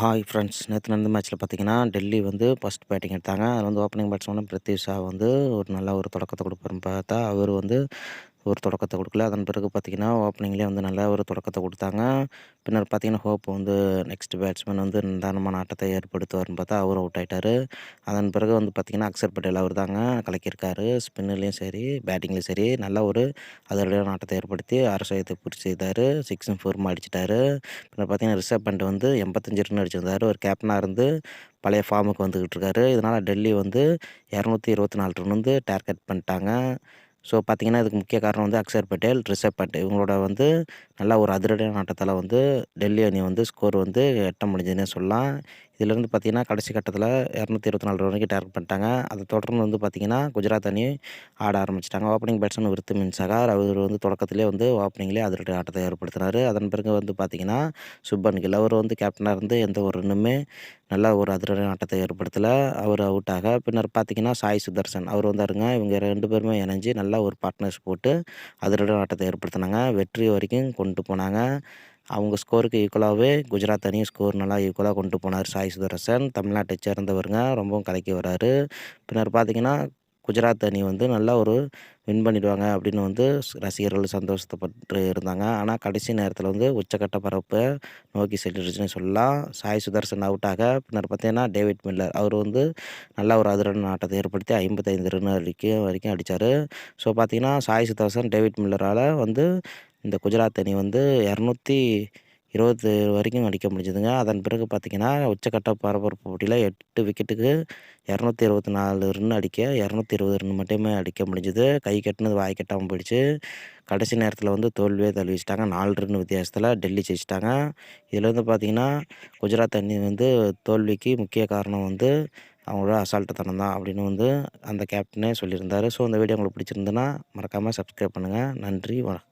Hi friends நேற்று நடந்த மேட்ச்சில் பார்த்தீங்கன்னா டெல்லி வந்து ஃபஸ்ட் பேட்டிங் எடுத்தாங்க. அதில் வந்து ஓப்பனிங் பேட்ஸ்மேன் பிரித்வி ஷா வந்து ஒரு நல்ல ஒரு தொடக்கத்தை கொடுப்பாருன்னு பார்த்தா அவர் வந்து ஒரு தொடக்கத்தை கொடுக்கல. அதன் பிறகு பார்த்திங்கன்னா ஓப்பனிங்லேயே வந்து நல்ல ஒரு தொடக்கத்தை கொடுத்தாங்க. பின்னர் பார்த்திங்கன்னா ஹோப் வந்து நெக்ஸ்ட் பேட்ஸ்மேன் வந்து நிதானமான ஆட்டத்தை ஏற்படுத்துவார்னு பார்த்தா அவர் அவுட் ஆகிட்டார் அதன் பிறகு வந்து பார்த்திங்கன்னா அக்சர் பட்டேல் அவர் தாங்க கலக்கியிருக்காரு. ஸ்பின்னுலேயும் சரி பேட்டிங்லேயும் சரி நல்ல ஒரு அதிரடியான ஆட்டத்தை ஏற்படுத்தி அரசாயத்தை பூர்த்தி செய்தார். சிக்ஸும் ஃபோரும் அடிச்சிட்டாரு. பின்னர் பார்த்திங்கன்னா ரிஷப் பண்ட் வந்து எண்பத்தஞ்சு ரன் அடிச்சிருந்தார். ஒரு கேப்டனாக இருந்து பழைய ஃபார்முக்கு வந்துக்கிட்டு இருக்காரு. இதனால் டெல்லி வந்து இரநூத்தி இருபத்தி நாலு ரன் வந்து டார்கெட் பண்ணிட்டாங்க. ஸோ பார்த்திங்கன்னா இதுக்கு முக்கிய காரணம் வந்து அக்ஷர் பட்டேல் ரிஷப் பட்டேல் இவங்களோட வந்து நல்ல ஒரு அதிரடியான ஆட்டத்தில் வந்து டெல்லி அணி வந்து ஸ்கோர் வந்து எட்ட முடிஞ்சதுன்னே சொல்லலாம். இதிலிருந்து பார்த்திங்கன்னா கடைசி கட்டத்தில் இரநூத்தி இருபத்தி நாலு ரன் டார்கெட் பண்ணிட்டாங்க. அதை தொடர்ந்து வந்து பார்த்திங்கன்னா குஜராத் அணி ஆட ஆரம்பிச்சிட்டாங்க. ஓப்பனிங் பேட்ஸ்மேன் விருத்து மின் அவர் வந்து தொடக்கத்திலே வந்து ஓப்பனிங்லேயே அதிரடி ஆட்டத்தை ஏற்படுத்தினார். அதன் பிறகு வந்து பார்த்திங்கன்னா சுப்பன் கில் அவர் வந்து கேப்டனாக இருந்து எந்த ஒரு ரன்னுமே நல்ல ஒரு அதிரடி ஆட்டத்தை ஏற்படுத்தலை. அவர் அவுட் ஆக பின்னர் பார்த்திங்கன்னா சாய் சுதர்சன் அவர் வந்தாருங்க. இவங்க ரெண்டு பேருமே இணைஞ்சு நல்லா ஒரு பார்ட்னர்ஸ் போட்டு அதிரடி ஆட்டத்தை ஏற்படுத்தினாங்க. வெற்றி வரைக்கும் கொண்டு போனாங்க. அவங்க ஸ்கோருக்கு ஈக்குவலாகவே குஜராத் அணி ஸ்கோர் நல்லா ஈக்குவலாக கொண்டு போனார். சாய் சுதரசன் தமிழ்நாட்டை சேர்ந்தவருங்க ரொம்பவும் கலக்கி வராரு. பின்னர் பார்த்திங்கன்னா குஜராத் அணி வந்து நல்லா ஒரு வின் பண்ணிடுவாங்க அப்படின்னு வந்து ரசிகர்கள் சந்தோஷப்பட்டு இருந்தாங்க. ஆனால் கடைசி நேரத்தில் வந்து உச்சக்கட்ட பரப்பை நோக்கி செல்லிடுச்சுன்னு சொல்லலாம். சாய் சுதர்சன் அவுட்டாக பின்னர் பார்த்தீங்கன்னா டேவிட் மில்லர் அவர் வந்து நல்ல ஒரு அதிரன் ஆட்டத்தை ஏற்படுத்தி ஐம்பத்தைந்து ரன் வரைக்கும் வரைக்கும் அடித்தார் ஸோ பார்த்தீங்கன்னா சாய் சுதர்சன் டேவிட் மில்லரால் வந்து இந்த குஜராத் அணி வந்து இரநூத்தி இருபது வரைக்கும் அடிக்க முடிஞ்சதுங்க. அதன் பிறகு பார்த்திங்கன்னா உச்சக்கட்ட பரபரப்பு போட்டியில் எட்டு விக்கெட்டுக்கு இரநூத்தி இருபத்தி நாலு ரன் அடிக்க இரநூத்தி இருபது ரன் மட்டுமே அடிக்க முடிஞ்சுது. கை கட்டினது வாய் கட்டாமல் போயிடுச்சு. கடைசி நேரத்தில் வந்து தோல்வியே தழுவிச்சிட்டாங்க. நாலு ரன் வித்தியாசத்தில் டெல்லி ஜெயிச்சிட்டாங்க. இதில் வந்து பார்த்திங்கன்னா குஜராத் அணி வந்து தோல்விக்கு முக்கிய காரணம் வந்து அவங்களோட அசால்ட்டுத்தனம் தான் அப்படின்னு வந்து அந்த கேப்டனே சொல்லியிருந்தார். ஸோ அந்த வீடியோ உங்களுக்கு பிடிச்சிருந்துன்னா மறக்காமல் சப்ஸ்கிரைப் பண்ணுங்கள் நன்றி வணக்கம்.